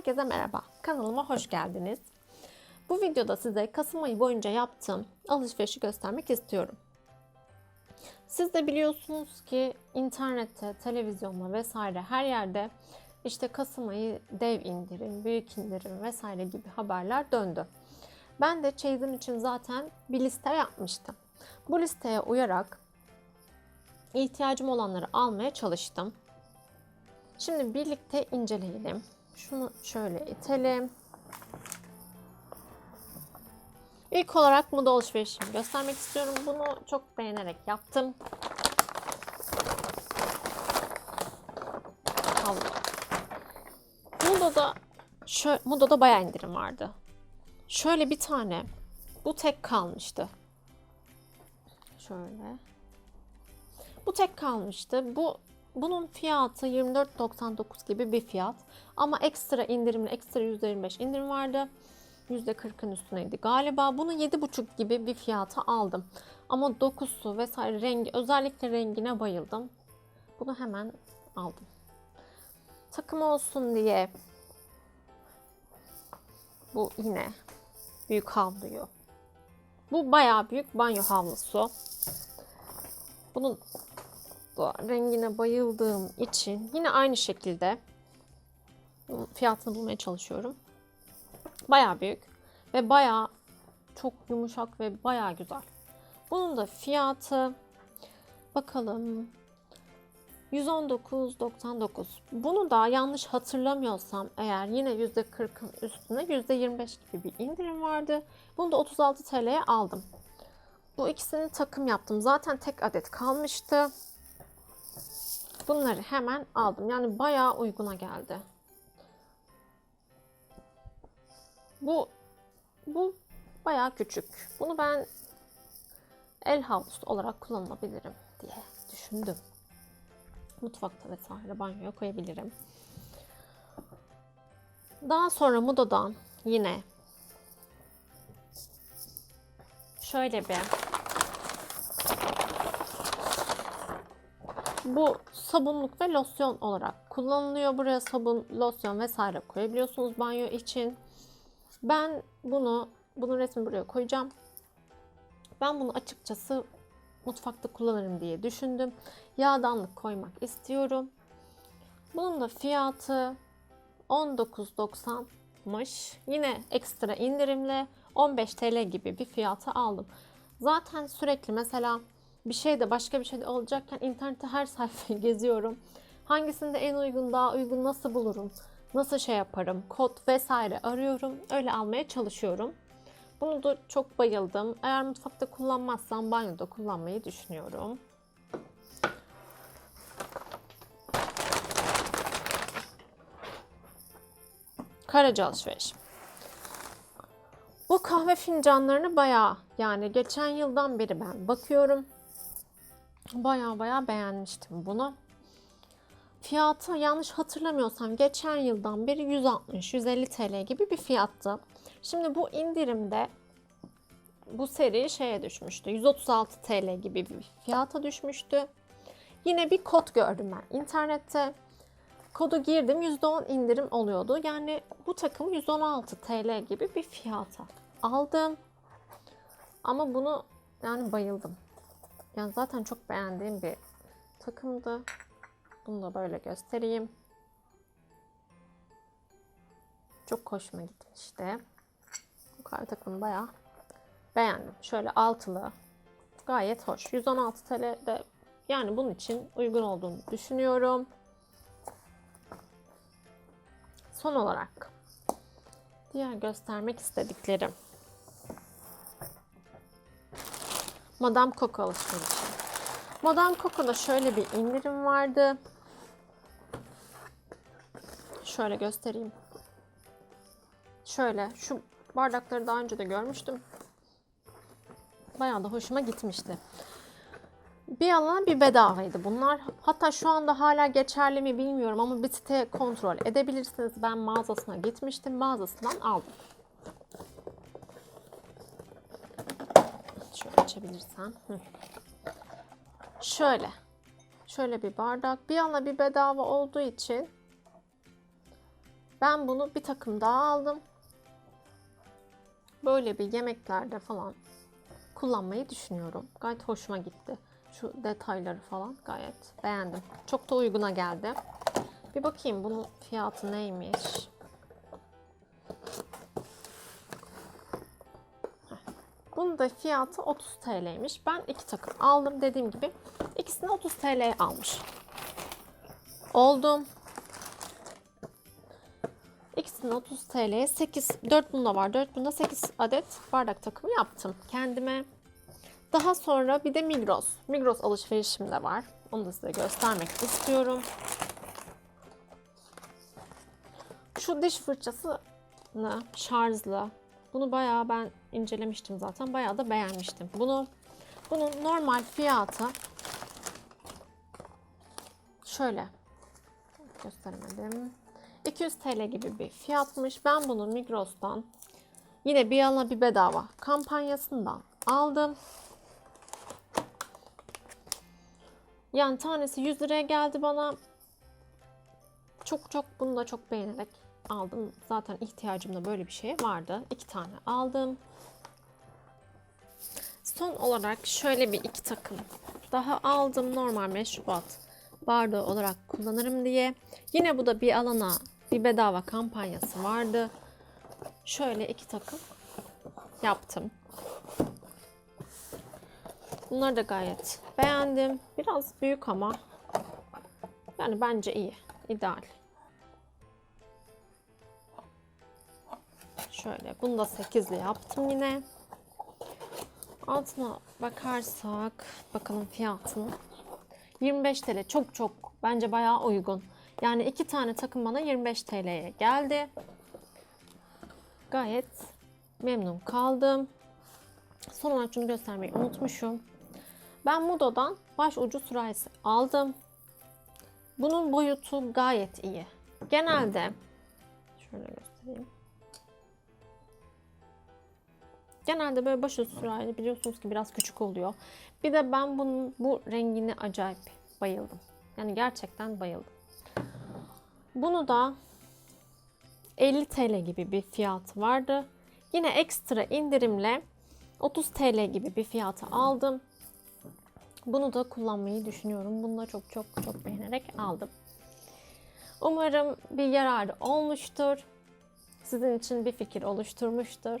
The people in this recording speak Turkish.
Herkese merhaba. Kanalıma hoş geldiniz. Bu videoda size Kasım ayı boyunca yaptığım alışverişi göstermek istiyorum. Siz de biliyorsunuz ki internette, televizyonda vesaire her yerde işte Kasım ayı dev indirim, büyük indirim vesaire gibi haberler döndü. Ben de çeyizim için zaten bir liste yapmıştım. Bu listeye uyarak ihtiyacım olanları almaya çalıştım. Şimdi birlikte inceleyelim. Şunu şöyle itelim. İlk olarak moda alışverişimi göstermek istiyorum. Bunu çok beğenerek yaptım. Havlu. Moda'da şöyle, Moda'da bayağı indirim vardı. Şöyle bir tane. Bu tek kalmıştı. Şöyle. Bu tek kalmıştı. Bu bunun fiyatı 24.99 gibi bir fiyat. Ama ekstra indirimli, ekstra %25 indirim vardı. %40'ın üstüneydi galiba. Bunu 7.5 gibi bir fiyata aldım. Ama dokusu vesaire rengi, özellikle rengine bayıldım. Bunu hemen aldım. Takım olsun diye bu yine büyük havluyu. Bu bayağı büyük banyo havlusu. Bunun da rengine bayıldığım için yine aynı şekilde fiyatını bulmaya çalışıyorum. Bayağı büyük ve bayağı çok yumuşak ve bayağı güzel. Bunun da fiyatı bakalım 119.99. Bunu da yanlış hatırlamıyorsam eğer yine %40'ın üstüne %25 gibi bir indirim vardı. Bunu da 36 TL'ye aldım. Bu ikisini takım yaptım. Zaten tek adet kalmıştı. Bunları hemen aldım. Yani bayağı uyguna geldi. Bu bu bayağı küçük. Bunu ben el havlusu olarak kullanabilirim diye düşündüm. Mutfakta vesaire banyoya koyabilirim. Daha sonra Mudo'dan yine şöyle bir bu sabunluk ve losyon olarak kullanılıyor. Buraya sabun, losyon vesaire koyabiliyorsunuz banyo için. Ben bunu, bunun resmini buraya koyacağım. Ben bunu açıkçası mutfakta kullanırım diye düşündüm. Yağdanlık koymak istiyorum. Bunun da fiyatı 19.90'mış. Yine ekstra indirimle 15 TL gibi bir fiyata aldım. Zaten sürekli mesela bir şey de başka bir şey de olacakken internette her sayfayı geziyorum. Hangisinde en uygun, daha uygun nasıl bulurum, nasıl şey yaparım, kod vesaire arıyorum. Öyle almaya çalışıyorum. Bunu da çok bayıldım. Eğer mutfakta kullanmazsam banyoda kullanmayı düşünüyorum. Karaca alışveriş. Bu kahve fincanlarını bayağı yani geçen yıldan beri ben bakıyorum. Bayağı bayağı beğenmiştim bunu. Fiyatı yanlış hatırlamıyorsam geçen yıldan beri 160-150 TL gibi bir fiyattı. Şimdi bu indirimde bu seri şeye düşmüştü. 136 TL gibi bir fiyata düşmüştü. Yine bir kod gördüm ben internette. Kodu girdim %10 indirim oluyordu. Yani bu takımı 116 TL gibi bir fiyata aldım. Ama bunu yani bayıldım. Yani zaten çok beğendiğim bir takımdı. Bunu da böyle göstereyim. Çok hoşuma gitmişti. Bu kahve takımını bayağı beğendim. Şöyle altılı. Gayet hoş. 116 TL de yani bunun için uygun olduğunu düşünüyorum. Son olarak diğer göstermek istediklerim. Madame Coco alışverişi. Madame Coco'da şöyle bir indirim vardı. Şöyle göstereyim. Şöyle şu bardakları daha önce de görmüştüm. Bayağı da hoşuma gitmişti. Bir alana bir bedavaydı bunlar. Hatta şu anda hala geçerli mi bilmiyorum ama bir site kontrol edebilirsiniz. Ben mağazasına gitmiştim. Mağazasından aldım. Açabilirsem. Hı. Şöyle. Şöyle bir bardak. Bir yana bir bedava olduğu için Ben bunu bir takım daha aldım. Böyle bir yemeklerde falan kullanmayı düşünüyorum. Gayet hoşuma gitti. Şu detayları falan gayet beğendim. Çok da uyguna geldi. Bir bakayım bunun fiyatı neymiş. Bunun da fiyatı 30 TL'ymiş. Ben iki takım aldım dediğim gibi. İkisini 30 TL'ye almış. Oldum. İkisini 30 TL'ye 8, 4 bunda var. 4 bunda 8 adet bardak takımı yaptım kendime. Daha sonra bir de Migros. Migros alışverişim de var. Onu da size göstermek istiyorum. Şu diş fırçası şarjlı. Bunu bayağı ben incelemiştim zaten. Bayağı da beğenmiştim. Bunu bunun normal fiyatı şöyle gösteremedim. 200 TL gibi bir fiyatmış. Ben bunu Migros'tan yine bir alana bir bedava kampanyasından aldım. Yani tanesi 100 liraya geldi bana. Çok çok bunu da çok beğenerek aldım. Zaten ihtiyacım da böyle bir şeye vardı. İki tane aldım. Son olarak şöyle bir iki takım daha aldım. Normal meşrubat bardağı olarak kullanırım diye. Yine bu da bir alana bir bedava kampanyası vardı. Şöyle iki takım yaptım. Bunları da gayet beğendim. Biraz büyük ama yani bence iyi. ideal. Şöyle bunu da 8'li yaptım yine. Altına bakarsak bakalım fiyatını. 25 TL çok çok bence bayağı uygun. Yani iki tane takım bana 25 TL'ye geldi. Gayet memnun kaldım. Son olarak şunu göstermeyi unutmuşum. Ben Mudo'dan baş ucu sürahisi aldım. Bunun boyutu gayet iyi. Genelde şöyle göstereyim. Genelde böyle baş ucu sürahi biliyorsunuz ki biraz küçük oluyor. Bir de ben bunun bu rengine acayip bayıldım. Yani gerçekten bayıldım. Bunu da 50 TL gibi bir fiyatı vardı. Yine ekstra indirimle 30 TL gibi bir fiyata aldım. Bunu da kullanmayı düşünüyorum. Bunu da çok çok çok beğenerek aldım. Umarım bir yararı olmuştur. Sizin için bir fikir oluşturmuştur.